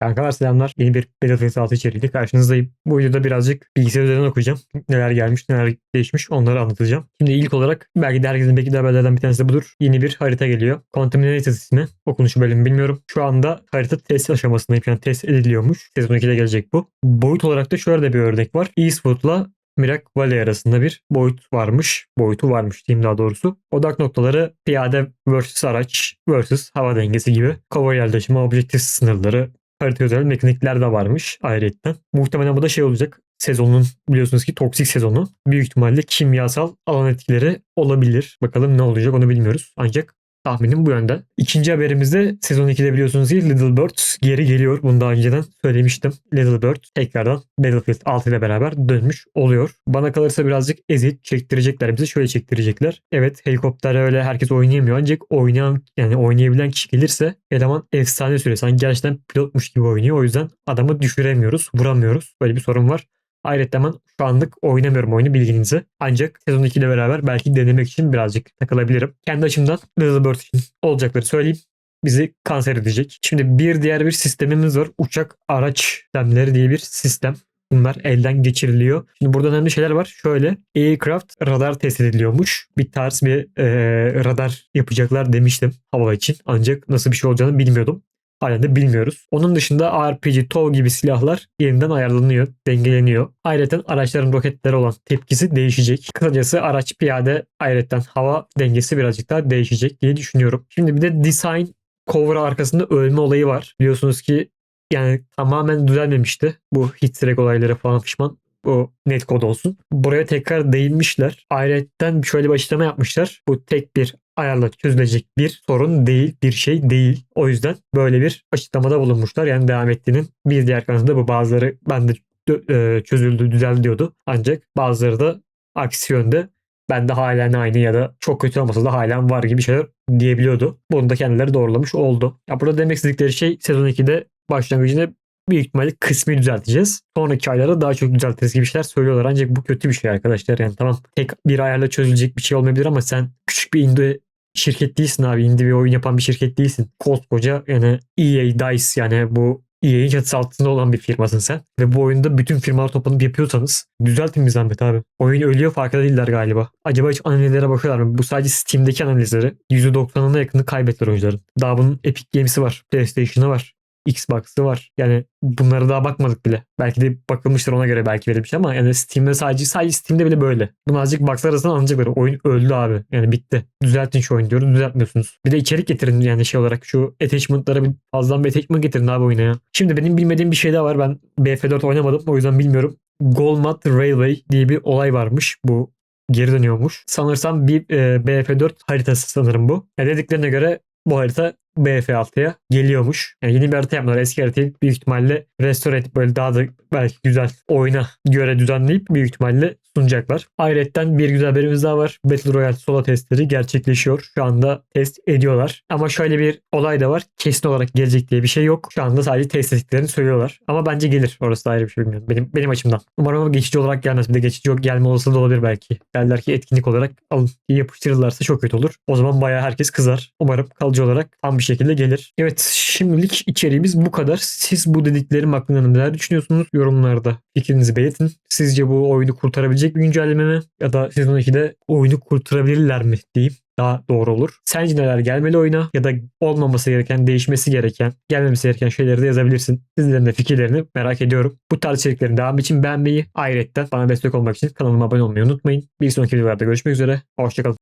Kankalar selamlar. Yeni bir Battlefield 6 içeriğiyle karşınızdayım. Bu videoda birazcık bilgisayar üzerinden okuyacağım. Neler gelmiş, neler değişmiş onları anlatacağım. Şimdi ilk olarak belki de herkesin beklediği haberlerden bir tanesi de budur. Yeni bir harita geliyor. Contaminated ismi. Okunuşu bölümü bilmiyorum. Şu anda harita test aşamasındayım. Yani test ediliyormuş. Sezon 2'de gelecek bu. Boyut olarak da şöyle de bir örnek var. Eastwood'la Mirak Valley arasında bir boyut varmış. Boyutu varmış diyeyim daha doğrusu. Odak noktaları piyade vs araç vs hava dengesi gibi. Cover yerleşimi, objektif sınırları, harita özel mekanikler de varmış ayrıyetten. Muhtemelen bu da şey olacak. Sezonun biliyorsunuz ki toksik sezonu. Büyük ihtimalle kimyasal alan etkileri olabilir. Bakalım ne olacak onu bilmiyoruz. Ancak tahminim bu yönde. İkinci haberimizde sezon 2'de biliyorsunuz ki Little Bird geri geliyor. Bunu daha önceden söylemiştim. Little Bird tekrardan Battlefield 6 ile beraber dönmüş oluyor. Bana kalırsa birazcık eziyet çektirecekler bize. Şöyle çektirecekler. Evet helikopter öyle herkes oynayamıyor ancak oynayan yani oynayabilen kişi gelirse eleman efsane sürüyor. Sanki gerçekten pilotmuş gibi oynuyor. O yüzden adamı düşüremiyoruz, vuramıyoruz. Böyle bir sorun var. Ayrıca ben şu anlık oynamıyorum oyunu bilginize. Ancak sezon 2 ile beraber belki denemek için birazcık takılabilirim. Kendi açımdan Little Bird için olacakları söyleyeyim. Bizi kanser edecek. Şimdi bir diğer bir sistemimiz var. Uçak araç sistemleri diye bir sistem. Bunlar elden geçiriliyor. Şimdi burada önemli şeyler var. Şöyle aircraft radar test ediliyormuş. Bir tarz bir e, radar yapacaklar demiştim hava için. Ancak nasıl bir şey olacağını bilmiyordum. Hala da bilmiyoruz. Onun dışında RPG, TOW gibi silahlar yeniden ayarlanıyor, dengeleniyor. Ayrıca araçların roketlere olan tepkisi değişecek. Kısacası araç piyade ayrıca hava dengesi birazcık daha değişecek diye düşünüyorum. Şimdi bir de design cover arkasında ölme olayı var. Biliyorsunuz ki yani tamamen düzelmemişti. Bu hit track olayları falan fişman. Bu net kod olsun. Buraya tekrar değinmişler. Ayrıca şöyle bir açıklama yapmışlar. Bu tek bir ayarla çözülecek bir sorun değil, bir şey değil. O yüzden böyle bir açıklamada bulunmuşlar. Yani devam ettiğinin bir diğer kanıtı bu. Bazıları bende e, çözüldü, düzeldi diyordu. Ancak bazıları da aksi yönde bende halen aynı ya da çok kötü olmasa da halen var gibi şeyler diyebiliyordu. Bunu da kendileri doğrulamış oldu. Ya burada demek istedikleri şey sezon 2'de başlangıcında büyük ihtimalle kısmi düzelteceğiz. Sonraki aylarda daha çok düzeltiriz gibi şeyler söylüyorlar. Ancak bu kötü bir şey arkadaşlar. Yani tamam tek bir ayarla çözülecek bir şey olmayabilir ama sen küçük bir indie şirket değilsin abi. Indie bir oyun yapan bir şirket değilsin. Koskoca yani EA, DICE yani bu EA'in çatısı altında olan bir firmasın sen. Ve bu oyunda bütün firmalar toplanıp yapıyorsanız düzeltin bir zahmet abi. Oyun ölüyor farkında değiller galiba. Acaba hiç analizlere bakıyorlar mı? Bu sadece Steam'deki analizleri. %90'ına yakını kaybettiler oyuncuların. Daha bunun Epic Games'i var. PlayStation'ı var. Xbox'ı var. Yani bunlara daha bakmadık bile. Belki de bakılmıştır ona göre belki verilmiş ama yani Steam'de sadece sadece Steam'de bile böyle. Bunu azıcık baksalar arasında anlayacaklar. Oyun öldü abi. Yani bitti. Düzeltin şu oyunu diyoruz. Düzeltmiyorsunuz. Bir de içerik getirin yani şey olarak şu attachment'lara bir fazladan bir attachment getirin abi oyuna ya. Şimdi benim bilmediğim bir şey daha var. Ben BF4 oynamadım. O yüzden bilmiyorum. Golmat Railway diye bir olay varmış. Bu geri dönüyormuş. Sanırsam bir e, BF4 haritası sanırım bu. Yani dediklerine göre bu harita BF6'ya geliyormuş. Yani yeni bir harita yapmalar. Eski haritayı büyük ihtimalle restore edip böyle daha da belki güzel oyuna göre düzenleyip büyük ihtimalle sunacaklar. Ayrıca bir güzel haberimiz daha var. Battle Royale solo testleri gerçekleşiyor. Şu anda test ediyorlar. Ama şöyle bir olay da var. Kesin olarak gelecek diye bir şey yok. Şu anda sadece test ettiklerini söylüyorlar. Ama bence gelir. Orası da ayrı bir şey bilmiyorum. Benim, benim açımdan. Umarım ama geçici olarak gelmez. Bir de geçici yok gelme olasılığı da olabilir belki. Derler ki etkinlik olarak alın yapıştırırlarsa çok kötü olur. O zaman bayağı herkes kızar. Umarım kalıcı olarak tam bir şekilde gelir. Evet şimdilik içeriğimiz bu kadar. Siz bu dediklerim hakkında neler düşünüyorsunuz? Yorumlarda fikrinizi belirtin. Sizce bu oyunu kurtarabilecek bir güncelleme mi? Ya da sezon 2'de oyunu kurtarabilirler mi diyeyim daha doğru olur. Sence neler gelmeli oyuna ya da olmaması gereken, değişmesi gereken, gelmemesi gereken şeyleri de yazabilirsin. Sizlerin de fikirlerini merak ediyorum. Bu tarz içeriklerin devamı için beğenmeyi, ayrıca bana destek olmak için kanalıma abone olmayı unutmayın. Bir sonraki videolarda görüşmek üzere. Hoşçakalın.